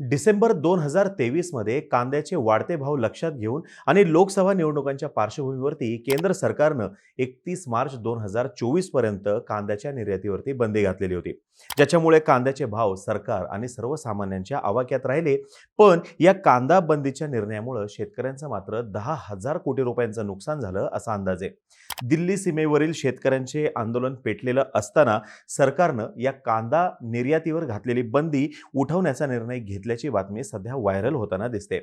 डिसेंबर दोन हजार तेवीसमध्ये कांद्याचे वाढते भाव लक्षात घेऊन आणि लोकसभा निवडणुकांच्या पार्श्वभूमीवरती केंद्र सरकारनं एकतीस मार्च दोन हजार चोवीसपर्यंत कांद्याच्या निर्यातीवरती बंदी घातलेली होती. ज्याच्यामुळे कांद्याचे भाव सरकार आणि सर्वसामान्यांच्या आवाक्यात राहिले. पण या कांदा बंदीच्या निर्णयामुळे शेतकऱ्यांचं मात्र दहा हजार कोटी रुपयांचं नुकसान झालं असा अंदाज. आहे दिल्ली सीमेवरील शेतकऱ्यांचे आंदोलन पेटलेलं असताना सरकारनं या कांदा निर्यातीवर घातलेली बंदी उठवण्याचा निर्णय घेतला घेतल्याची बातमी सध्या व्हायरल होताना दिसते.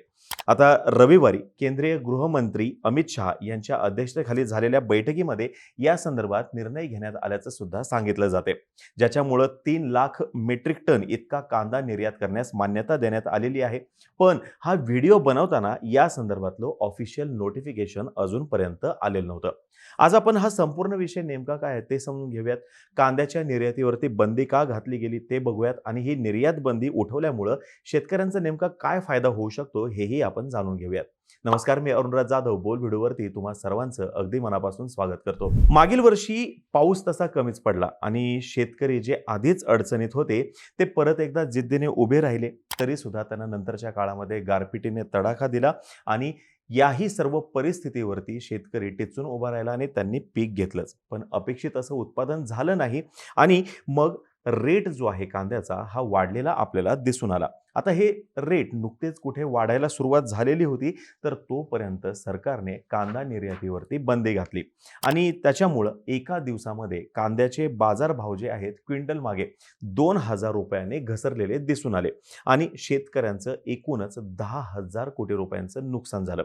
आता रविवारी केंद्रीय गृहमंत्री अमित शहा यांच्या अध्यक्षतेखाली झालेल्या बैठकीमध्ये या संदर्भात निर्णय घेण्यात आल्याचं सुद्धा सांगितलं जाते. ज्याच्यामुळं तीन लाख मेट्रिक टन इतका कांदा निर्यात करण्यास मान्यता देण्यात आलेली आहे. पण हा व्हिडिओ बनवताना या संदर्भातलं ऑफिशियल नोटिफिकेशन अजूनपर्यंत आलेलं नव्हतं. आज आपण हा संपूर्ण विषय नेमका काय आहे ते समजून घेऊयात. कांद्याच्या निर्यातीवरती बंदी का घातली गेली ते बघूयात आणि ही निर्यात बंदी उठवल्यामुळं शेतकऱ्यांचा नेमका काय फायदा होऊ शकतो हेही आपण जाणून घेऊयात. नमस्कार मी अरुणराज जाधव बोल व्हिडिओवरती तुम्हा सर्वांचं अगदी मनापासून स्वागत करतो. मागील वर्षी पाऊस तसा कमीच पडला आणि शेतकरी जे आधीच अडचणीत होते ते परत एकदा जिद्दीने उभे राहिले. तरी सुद्धा त्यांना नंतरच्या काळामध्ये गारपिटीने तडाखा दिला आणि याही सर्व परिस्थितीवरती शेतकरी टिचून उभा राहिला आणि त्यांनी पीक घेतलंच. पण अपेक्षित असं उत्पादन झालं नाही आणि मग रेट जो आहे कांद्याचा हा वाढलेला आपल्याला दिसून आला. आता हे रेट नुकतेच कुठे वाढायला सुरुवात झालेली होती तर तोपर्यंत सरकारने कांदा निर्यातीवरती बंदी घातली. आणि त्याच्यामुळं एका दिवसामध्ये कांद्याचे बाजारभाव जे आहेत क्विंटल मागे दोन हजार रुपयाने घसरलेले दिसून आले. आणि शेतकऱ्यांचं एकूणच दहा हजार कोटी रुपयांचं नुकसान झालं.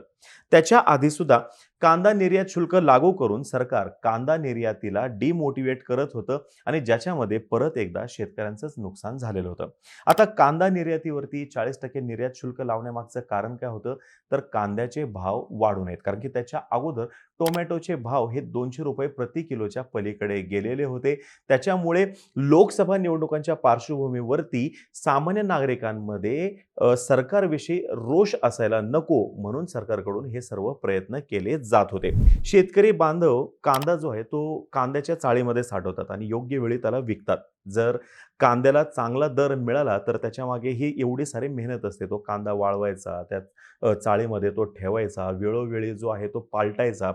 त्याच्या आधी सुद्धा कांदा निर्यात शुल्क लागू करून सरकार कांदा निर्यातीला डिमोटिवेट करत होतं आणि ज्याच्यामध्ये परत एकदा शेतकऱ्यांचंच नुकसान झालेलं होतं. आता कांदा कांद्यावरती चाळीस टक्के निर्यात शुल्क लावण्यामागचं कारण काय होतं? तर कांद्याचे भाव वाढू नयेत. कारण की त्याच्या अगोदर टोमॅटोचे भाव हे दोनशे रुपये प्रति किलोच्या पलीकडे गेलेले होते. त्याच्यामुळे लोकसभा निवडणुकांच्या पार्श्वभूमीवरती सामान्य नागरिकांमध्ये सरकारविषयी रोष असायला नको म्हणून सरकारकडून हे सर्व प्रयत्न केले जात होते. शेतकरी बांधव कांदा जो आहे तो कांद्याच्या चाळीमध्ये साठवतात आणि योग्य वेळी त्याला विकतात. जर कांद्याला चांगला दर मिळाला तर त्याच्यामागे ही एवढी सारी मेहनत असते. तो कांदा वाळवायचा त्यात चाळीमध्ये तो ठेवायचा वेळोवेळी जो आहे तो पालटायचा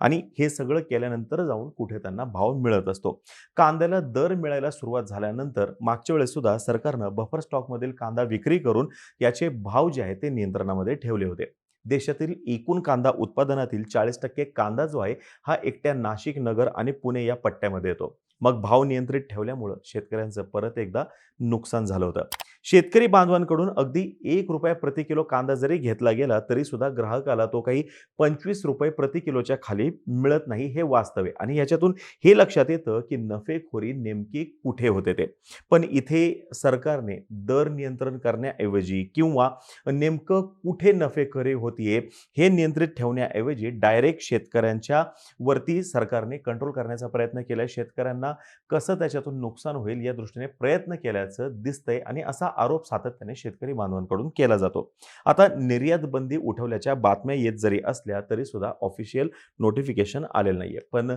आणि हे सगळं केल्यानंतर जाऊन कुठे त्यांना भाव मिळत असतो. कांद्याला दर मिळायला सुरुवात झाल्यानंतर मागच्या वेळेस सुद्धा सरकारनं बफर स्टॉकमधील कांदा विक्री करून याचे भाव जे आहे ते नियंत्रणामध्ये ठेवले होते. देशातील एकूण कांदा उत्पादनातील चाळीस टक्के कांदा जो आहे हा एकट्या नाशिक नगर आणि पुणे या पट्ट्यामध्ये येतो. मग भाव नियंत्रित ठेवल्यामुळं शेतकऱ्यांचं परत एकदा नुकसान झालं होतं. शेतकरी बांधवांकडून अगदी एक रुपया प्रति किलो कांदा जरी घेतला गेला तरी सुद्धा ग्राहकाला तो काही पंचवीस रुपये प्रति किलोच्या खाली मिळत नाही हे वास्तव आहे आणि याच्यातून हे लक्षात येतं की नफेखोरी नेमकी कुठे होते ते. पण इथे सरकारने दर नियंत्रण करण्याऐवजी किंवा नेमकं कुठे नफेखोरी होतीये हे नियंत्रित ठेवण्याऐवजी डायरेक्ट शेतकऱ्यांच्या वरती सरकारने कंट्रोल करण्याचा प्रयत्न केला शेतकऱ्यांना कसं त्याच्यातून नुकसान होईल या दृष्टीने प्रयत्न केल्याचं दिसतंय आणि असा आरोप सातत्याने शेतकरी बांधवांकडून केला जातो. आता निर्यात बंदी उठवल्याच्या बातम्या येत जरी असल्या तरी सुद्धा ऑफिशियल नोटिफिकेशन आलेलं नाहीये. पण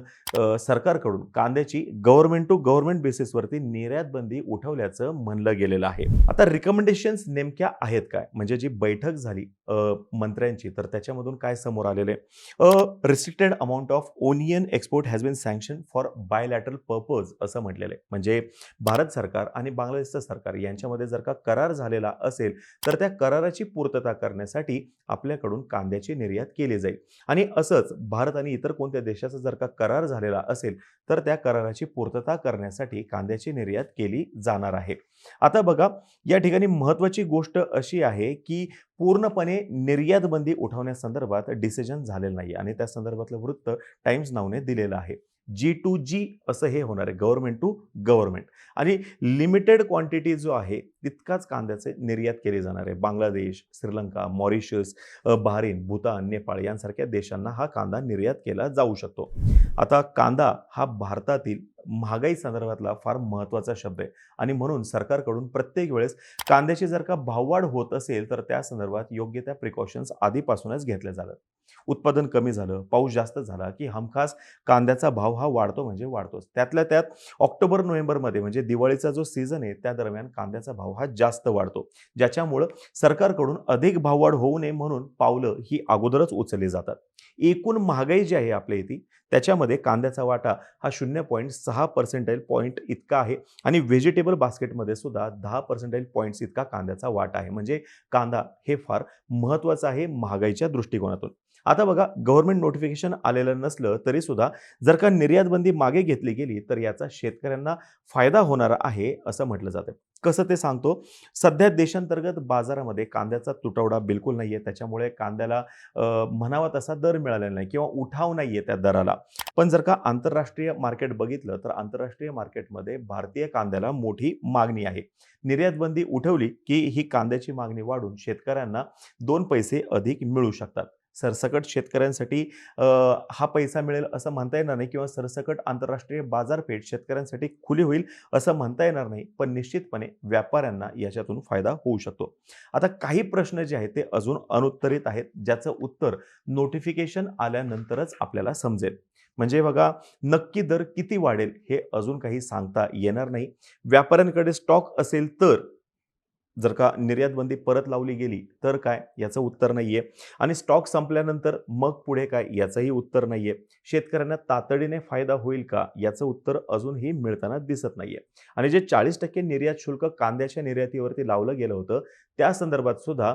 सरकारकडून कांद्याची गव्हर्नमेंट टू गव्हर्नमेंट बेसिसवरती निर्यात बंदी उठवल्याचं म्हणलं गेलेलं आहे. आता रिकमेंडेशन्स नेमक्या आहेत काय? म्हणजे जी बैठक झाली मंत्र्यांची तर त्याच्यामधून काय समोर आलेले restricted amount of onion export has been sanction for bilateral purpose असं म्हटलेलं आहे. म्हणजे भारत सरकार आणि बांगलादेशचं सरकार यांच्यामध्ये जर का करार झालेला असेल तर त्या कराराची पूर्तता करण्यासाठी आपल्याकडून कांद्याची निर्यात केली जाईल. आणि असंच भारत आणि इतर कोणत्या देशाचा जर का करार झालेला असेल तर त्या कराराची पूर्तता करण्यासाठी कांद्याची निर्यात केली जाणार आहे. आता बघा या ठिकाणी महत्त्वाची गोष्ट अशी आहे की पूर्णपणे निर्यात बंदी उठवण्यासंदर्भात डिसिजन झालेलं नाही आणि त्या संदर्भातलं वृत्त टाइम्स नावने दिलेलं आहे. जी टू जी असं हे होणार आहे गव्हर्नमेंट टू गव्हर्नमेंट आणि लिमिटेड क्वांटिटी जो आहे तितकाच कांद्याचे निर्यात केली जाणार आहे. बांगलादेश श्रीलंका मॉरिशस बहारीन भूतान नेपाळ यांसारख्या देशांना हा कांदा निर्यात केला जाऊ शकतो. आता कांदा हा भारतातील महागाई संदर्भातला फार महत्त्वाचा शब्द आहे. आणि म्हणून सरकारकडून प्रत्येक वेळेस कांद्याची जर का भाववाढ होत असेल तर त्या संदर्भात योग्य त्या प्रिकॉशन्स आधीपासूनच घेतल्या जातात. उत्पादन कमी झालं पाऊस जास्त झाला की हमखास कांद्याचा भाव हा वाढतो म्हणजे वाढतोच. त्यातल्या त्यात ऑक्टोबर नोव्हेंबरमध्ये म्हणजे दिवाळीचा जो सीझन आहे त्या दरम्यान कांद्याचा भाव हा जास्त वाढतो. ज्याच्यामुळं सरकारकडून अधिक भाववाढ होऊ नये म्हणून पावलं ही अगोदरच उचलली जातात. एकूण महागाई जी आहे आपल्या इथे त्याच्यामध्ये कांद्याचा वाटा हा शून्य पॉईंट सहा दहा पर्सेंटाईल पॉईंट इतका आहे. आणि व्हेजिटेबल बास्केटमध्ये सुद्धा दहा पर्सेंटाईल पॉईंट्स इतका कांद्याचा वाटा आहे. म्हणजे कांदा हे फार महत्त्वाचं आहे महागाईच्या दृष्टिकोनातून. आता बघा गव्हर्नमेंट नोटिफिकेशन आलेलं नसलं तरी सुद्धा जर का निर्यात बंदी मागे घेतली गेली तर याचा शेतकऱ्यांना फायदा होणार आहे असं म्हटलं जातं कसं ते सांगतो? सध्या देशांतर्गत बाजारामध्ये कांद्याचा तुटवडा बिलकुल नाही आहे त्याच्यामुळे कांद्याला म्हणावा तसा दर मिळालेला नाही किंवा उठाव नाही आहे त्या दराला. पण जर का आंतरराष्ट्रीय मार्केट बघितलं तर आंतरराष्ट्रीय मार्केटमध्ये भारतीय कांद्याला मोठी मागणी आहे. निर्यात बंदी उठवली की ही कांद्याची मागणी वाढून शेतकऱ्यांना दोन पैसे अधिक मिळू शकतात. सरसकट शेतकऱ्यांसाठी हा पैसा मिळेल असं म्हणता येणार नाही किंवा सरसकट आंतरराष्ट्रीय बाजारपेठ शेतकऱ्यांसाठी खुली होईल असं म्हणता येणार नाही पण निश्चितपणे व्यापाऱ्यांना याच्यातून फायदा होऊ शकतो. आता काही प्रश्न जे आहेत ते अजून अनुत्तरित आहेत ज्याचं उत्तर नोटिफिकेशन आल्यानंतरच आपल्याला समजेल. म्हणजे बघा नक्की दर किती वाढेल हे अजून काही सांगता येणार नाही. व्यापाऱ्यांकडे स्टॉक असेल तर जर का निर्यातबंदी परत लावली गेली तर काय? याचं उत्तर नाही आहे आणि स्टॉक संपल्यानंतर मग पुढे काय? याचंही उत्तर नाही आहे शेतकऱ्यांना तातडीने फायदा होईल का? याचं उत्तर अजूनही मिळताना दिसत नाही आहे आणि जे चाळीस टक्के निर्यात शुल्क कांद्याच्या निर्यातीवरती लावलं गेलं होतं त्या संदर्भात सुद्धा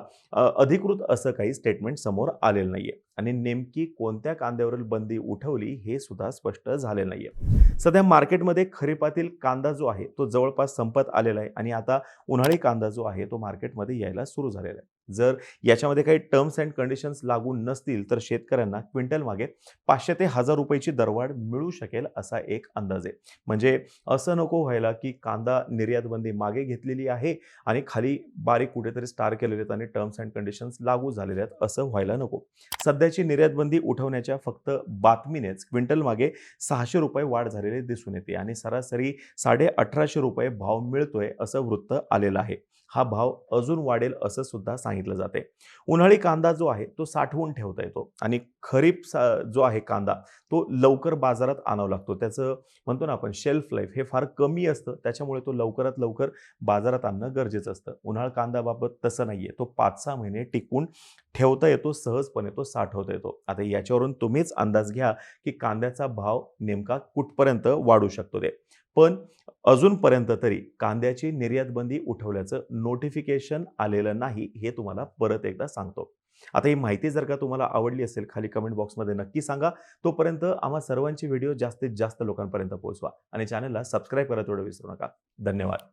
अधिकृत असं काही स्टेटमेंट समोर आलेलं नाही आहे आणि नेमकी कोणत्या कांद्यावरील बंदी उठवली हे सुद्धा स्पष्ट झाले नाहीये. सध्या मार्केटमध्ये खरीपातील कांदा जो आहे तो जवळपास संपत आलेला आहे आणि आता उन्हाळी कांदा जो आहे तो मार्केटमध्ये यायला सुरू झालेला आहे. जर याच्यामध्ये काही टर्म्स अँड कंडिशन्स लागू नसतील तर शेतकऱ्यांना क्विंटल मागे पाचशे ते हजार रुपयाची दरवाढ मिळू शकेल असा एक अंदाज आहे. म्हणजे असं नको व्हायला की कांदा निर्यात बंदी मागे घेतलेली आहे आणि खाली बारीक कुठेतरी स्टार केलेले आहेत आणि टर्म्स अँड कंडिशन्स लागू झालेले आहेत असं व्हायला नको. सध्याची निर्यात बंदी उठवण्याच्या फक्त बातमीनेच क्विंटल मागे सहाशे रुपये वाढ झालेली दिसून येते आणि सरासरी साडे अठराशे रुपये भाव मिळतोय असं वृत्त आलेलं आहे. हा भाव अजून वाढेल असं सुद्धा सांगितलं जाते. उन्हाळी कांदा जो आहे तो साठवून ठेवता येतो. आणि खरीप सा- जो आहे कांदा तो लवकर बाजारात आणावा लागतो. त्याचं म्हणतो ना आपण शेल्फ लाईफ हे फार कमी असतं. त्याच्यामुळे तो लवकरात लवकर बाजारात आणणं गरजेचं असतं. उन्हाळ कांद्याबाबत तसं नाहीये. तो पाच सहा महिने टिकून ठेवता येतो सहजपणे तो साठवता येतो. आता याच्यावरून तुम्हीच अंदाज घ्या की कांद्याचा भाव नेमका कुठपर्यंत वाढू शकतो ते. पण अजूनपर्यंत तरी कांद्याची निर्यात बंदी उठवल्याचं नोटिफिकेशन आलेलं नाही हे तुम्हाला परत एकदा सांगतो. आता ही माहिती जर का तुम्हाला आवडली असेल खाली कमेंट बॉक्समध्ये नक्की सांगा. तोपर्यंत आम्हा सर्वांची व्हिडिओ जास्तीत जास्त लोकांपर्यंत पोहोचवा आणि चॅनलला सबस्क्राईब करत एवढं विसरू नका. धन्यवाद.